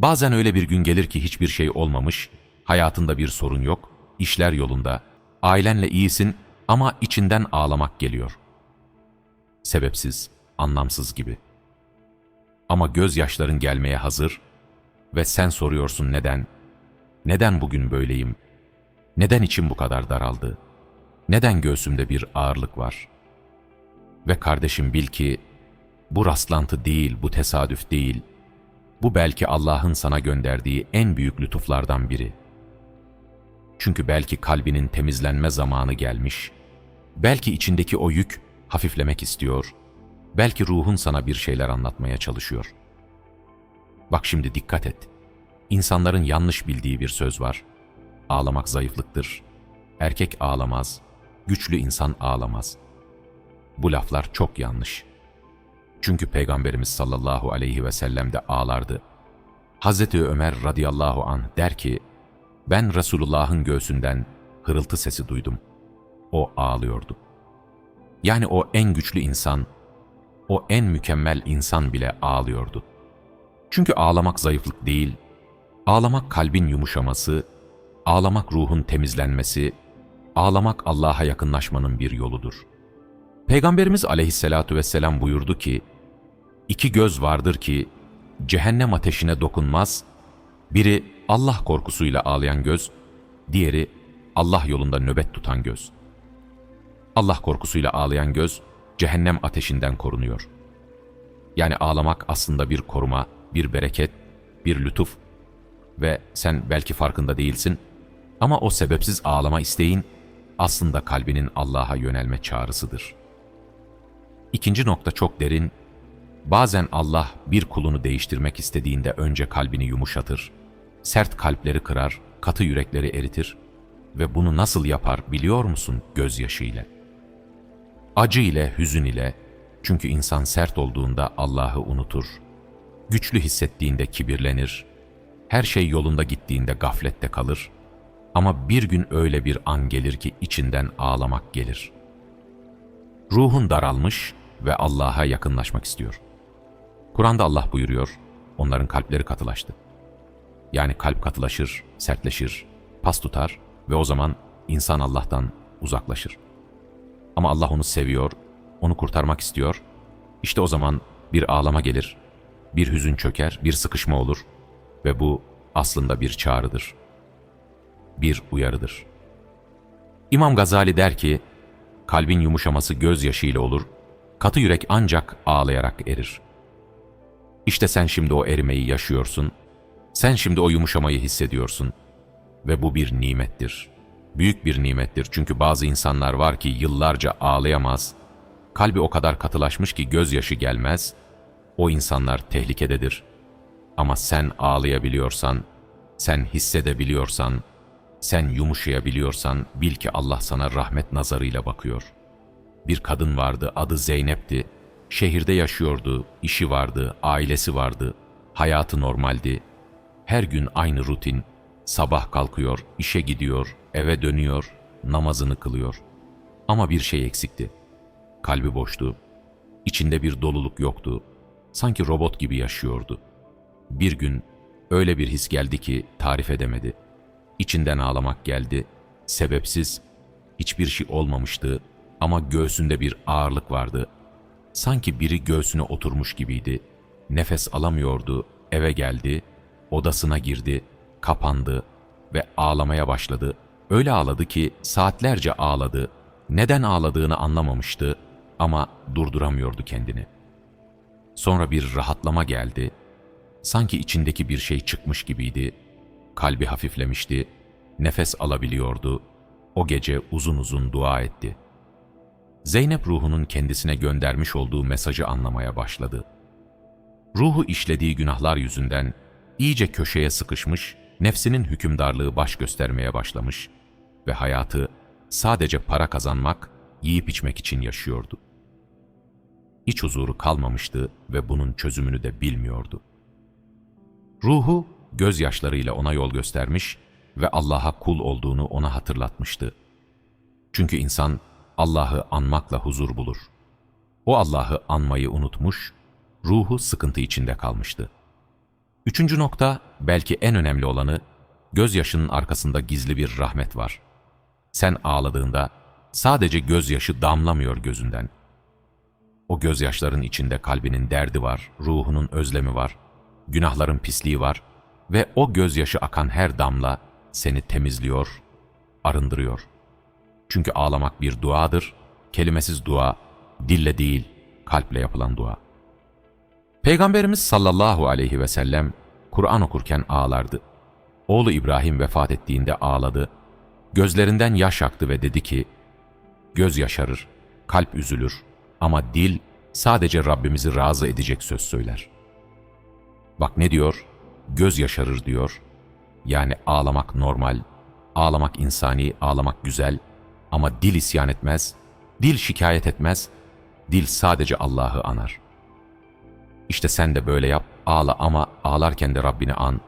Bazen öyle bir gün gelir ki hiçbir şey olmamış, hayatında bir sorun yok, işler yolunda, ailenle iyisin ama içinden ağlamak geliyor. Sebepsiz, anlamsız gibi. Ama gözyaşların gelmeye hazır ve sen soruyorsun neden? Neden bugün böyleyim? Neden içim bu kadar daraldı? Neden göğsümde bir ağırlık var? Ve kardeşim bil ki bu rastlantı değil, bu tesadüf değil. Bu belki Allah'ın sana gönderdiği en büyük lütuflardan biri. Çünkü belki kalbinin temizlenme zamanı gelmiş. Belki içindeki o yük hafiflemek istiyor. Belki ruhun sana bir şeyler anlatmaya çalışıyor. Bak şimdi dikkat et. İnsanların yanlış bildiği bir söz var. Ağlamak zayıflıktır. Erkek ağlamaz, güçlü insan ağlamaz. Bu laflar çok yanlış. Çünkü Peygamberimiz sallallahu aleyhi ve sellem de ağlardı. Hazreti Ömer radıyallahu anh der ki, ben Resulullah'ın göğsünden hırıltı sesi duydum. O ağlıyordu. Yani o en güçlü insan, o en mükemmel insan bile ağlıyordu. Çünkü ağlamak zayıflık değil, ağlamak kalbin yumuşaması, ağlamak ruhun temizlenmesi, ağlamak Allah'a yakınlaşmanın bir yoludur. Peygamberimiz aleyhissalatu vesselam buyurdu ki, iki göz vardır ki cehennem ateşine dokunmaz, biri Allah korkusuyla ağlayan göz, diğeri Allah yolunda nöbet tutan göz. Allah korkusuyla ağlayan göz, cehennem ateşinden korunuyor. Yani ağlamak aslında bir koruma, bir bereket, bir lütuf ve sen belki farkında değilsin ama o sebepsiz ağlama isteğin aslında kalbinin Allah'a yönelme çağrısıdır. İkinci nokta çok derin. Bazen Allah bir kulunu değiştirmek istediğinde önce kalbini yumuşatır, sert kalpleri kırar, katı yürekleri eritir ve bunu nasıl yapar biliyor musun gözyaşı ile? Acı ile, hüzün ile, çünkü insan sert olduğunda Allah'ı unutur, güçlü hissettiğinde kibirlenir, her şey yolunda gittiğinde gaflette kalır ama bir gün öyle bir an gelir ki içinden ağlamak gelir. Ruhun daralmış ve Allah'a yakınlaşmak istiyor. Kur'an'da Allah buyuruyor, onların kalpleri katılaştı. Yani kalp katılaşır, sertleşir, pas tutar ve o zaman insan Allah'tan uzaklaşır. Ama Allah onu seviyor, onu kurtarmak istiyor. İşte o zaman bir ağlama gelir, bir hüzün çöker, bir sıkışma olur ve bu aslında bir çağrıdır. Bir uyarıdır. İmam Gazali der ki, kalbin yumuşaması gözyaşıyla olur, katı yürek ancak ağlayarak erir. İşte sen şimdi o erimeyi yaşıyorsun, sen şimdi o yumuşamayı hissediyorsun ve bu bir nimettir. Büyük bir nimettir çünkü bazı insanlar var ki yıllarca ağlayamaz, kalbi o kadar katılaşmış ki gözyaşı gelmez, o insanlar tehlikededir. Ama sen ağlayabiliyorsan, sen hissedebiliyorsan, sen yumuşayabiliyorsan bil ki Allah sana rahmet nazarıyla bakıyor. Bir kadın vardı, adı Zeynep'ti. Şehirde yaşıyordu, işi vardı, ailesi vardı, hayatı normaldi. Her gün aynı rutin, sabah kalkıyor, işe gidiyor, eve dönüyor, namazını kılıyor. Ama bir şey eksikti. Kalbi boştu, içinde bir doluluk yoktu, sanki robot gibi yaşıyordu. Bir gün öyle bir his geldi ki tarif edemedi. İçinden ağlamak geldi, sebepsiz, hiçbir şey olmamıştı ama göğsünde bir ağırlık vardı. Sanki biri göğsüne oturmuş gibiydi. Nefes alamıyordu, eve geldi, odasına girdi, kapandı ve ağlamaya başladı. Öyle ağladı ki saatlerce ağladı. Neden ağladığını anlamamıştı ama durduramıyordu kendini. Sonra bir rahatlama geldi. Sanki içindeki bir şey çıkmış gibiydi. Kalbi hafiflemişti. Nefes alabiliyordu. O gece uzun uzun dua etti. Zeynep ruhunun kendisine göndermiş olduğu mesajı anlamaya başladı. Ruhu işlediği günahlar yüzünden iyice köşeye sıkışmış, nefsinin hükümdarlığı baş göstermeye başlamış ve hayatı sadece para kazanmak, yiyip içmek için yaşıyordu. İç huzuru kalmamıştı ve bunun çözümünü de bilmiyordu. Ruhu gözyaşlarıyla ona yol göstermiş ve Allah'a kul olduğunu ona hatırlatmıştı. Çünkü insan Allah'ı anmakla huzur bulur. O Allah'ı anmayı unutmuş, ruhu sıkıntı içinde kalmıştı. Üçüncü nokta, belki en önemli olanı, gözyaşının arkasında gizli bir rahmet var. Sen ağladığında sadece gözyaşı damlamıyor gözünden. O gözyaşların içinde kalbinin derdi var, ruhunun özlemi var, günahların pisliği var ve o gözyaşı akan her damla seni temizliyor, arındırıyor. Çünkü ağlamak bir duadır, kelimesiz dua, dille değil, kalple yapılan dua. Peygamberimiz sallallahu aleyhi ve sellem Kur'an okurken ağlardı. Oğlu İbrahim vefat ettiğinde ağladı. Gözlerinden yaş aktı ve dedi ki, Göz yaşarır, kalp üzülür ama dil sadece Rabbimizi razı edecek söz söyler. Bak ne diyor? Göz yaşarır diyor. Yani ağlamak normal, ağlamak insani, ağlamak güzel ama dil isyan etmez, dil şikayet etmez, dil sadece Allah'ı anar. İşte sen de böyle yap, ağla ama ağlarken de Rabbini an,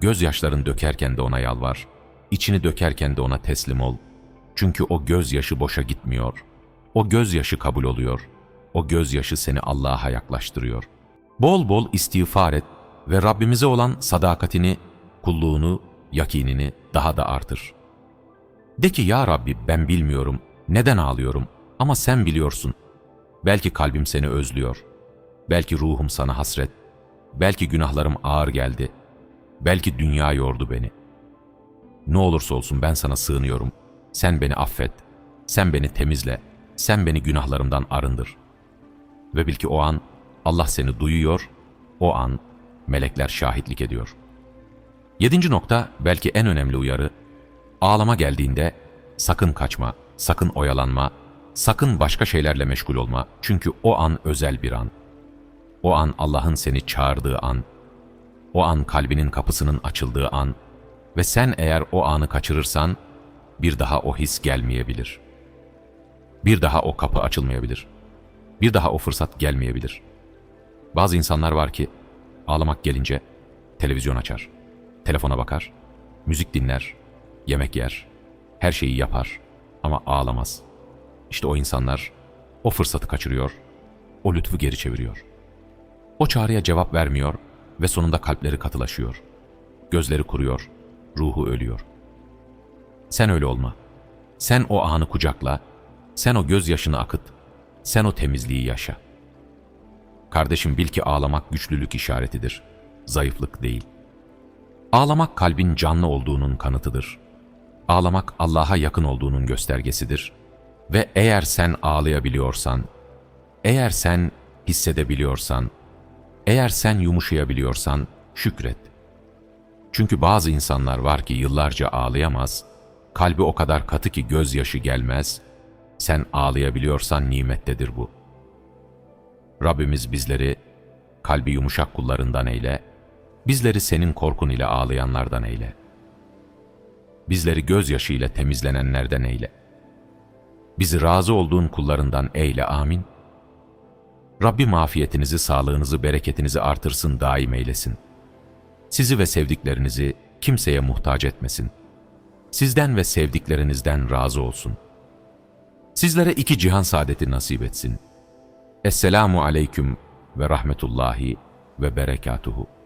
gözyaşların dökerken de ona yalvar, içini dökerken de ona teslim ol. Çünkü o gözyaşı boşa gitmiyor. O gözyaşı kabul oluyor. O gözyaşı seni Allah'a yaklaştırıyor. Bol bol istiğfar et ve Rabbimize olan sadakatini, kulluğunu, yakinini daha da artır. De ki ya Rabbi ben bilmiyorum, neden ağlıyorum ama sen biliyorsun. Belki kalbim seni özlüyor. Belki ruhum sana hasret. Belki günahlarım ağır geldi. Belki dünya yordu beni. Ne olursa olsun ben sana sığınıyorum. Sen beni affet. Sen beni temizle. Sen beni günahlarımdan arındır. Ve bil ki o an Allah seni duyuyor. O an melekler şahitlik ediyor. Yedinci nokta belki en önemli uyarı. Ağlama geldiğinde sakın kaçma, sakın oyalanma, sakın başka şeylerle meşgul olma. Çünkü o an özel bir an. O an Allah'ın seni çağırdığı an. O an kalbinin kapısının açıldığı an. Ve sen eğer o anı kaçırırsan, bir daha o his gelmeyebilir. Bir daha o kapı açılmayabilir. Bir daha o fırsat gelmeyebilir. Bazı insanlar var ki, ağlamak gelince televizyon açar, telefona bakar, müzik dinler, yemek yer, her şeyi yapar ama ağlamaz. İşte o insanlar o fırsatı kaçırıyor, o lütfu geri çeviriyor. O çağrıya cevap vermiyor ve sonunda kalpleri katılaşıyor. Gözleri kuruyor, ruhu ölüyor. Sen öyle olma. Sen o anı kucakla, sen o gözyaşını akıt, sen o temizliği yaşa. Kardeşim bil ki ağlamak güçlülük işaretidir, zayıflık değil. Ağlamak kalbin canlı olduğunun kanıtıdır. Ağlamak Allah'a yakın olduğunun göstergesidir. Ve eğer sen ağlayabiliyorsan, eğer sen hissedebiliyorsan, eğer sen yumuşayabiliyorsan şükret. Çünkü bazı insanlar var ki yıllarca ağlayamaz, kalbi o kadar katı ki gözyaşı gelmez, sen ağlayabiliyorsan nimettedir bu. Rabbimiz bizleri kalbi yumuşak kullarından eyle, bizleri senin korkun ile ağlayanlardan eyle. Bizleri gözyaşı ile temizlenenlerden eyle. Bizi razı olduğun kullarından eyle amin. Rabbim afiyetinizi, sağlığınızı, bereketinizi artırsın, daim eylesin. Sizi ve sevdiklerinizi kimseye muhtaç etmesin. Sizden ve sevdiklerinizden razı olsun. Sizlere iki cihan saadeti nasip etsin. Esselamu aleyküm ve rahmetullahi ve berekatuhu.